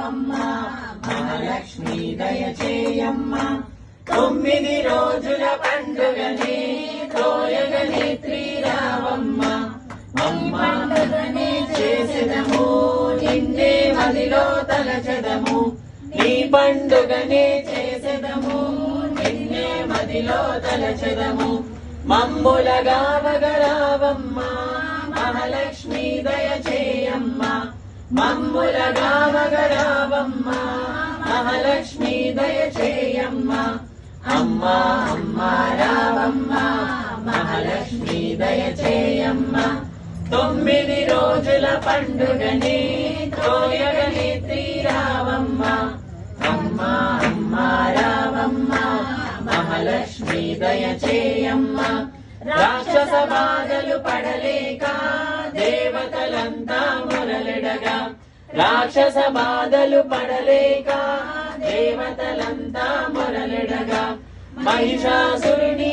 రావమ్మ మహాలక్ష్మి దయచేయమ్మ తొమ్మిది రోజుల పండుగనే తోయగనే శ్రీరావమ్మ. అమ్మ పండుగనే చేసెదము నిన్నే మదిలో తలచెదము. నీ పండుగనే చేసెదము నిన్నే మదిలో తలచెదము. మమ్ములగా వగరావమ్మ మహాలక్ష్మి దయచేయమ్మ మమ్ములగా వగరావమ్మ మహాలక్ష్మి దయచేయమ్మ అమ్మ అమ్మ రావమ్మ మహాలక్ష్మి దయచేయమ్మ తొమ్మిది రోజుల పండుగని తోయగని తీరావమ్మ అమ్మ అమ్మ రావమ్మ మహాలక్ష్మి దయచేయమ్మ రాక్షస బాధలు పడలేక దేవతలంతా రాక్షస బాధలు పడలేక దేవతలంతా మురళిడగా మహిషాసురుని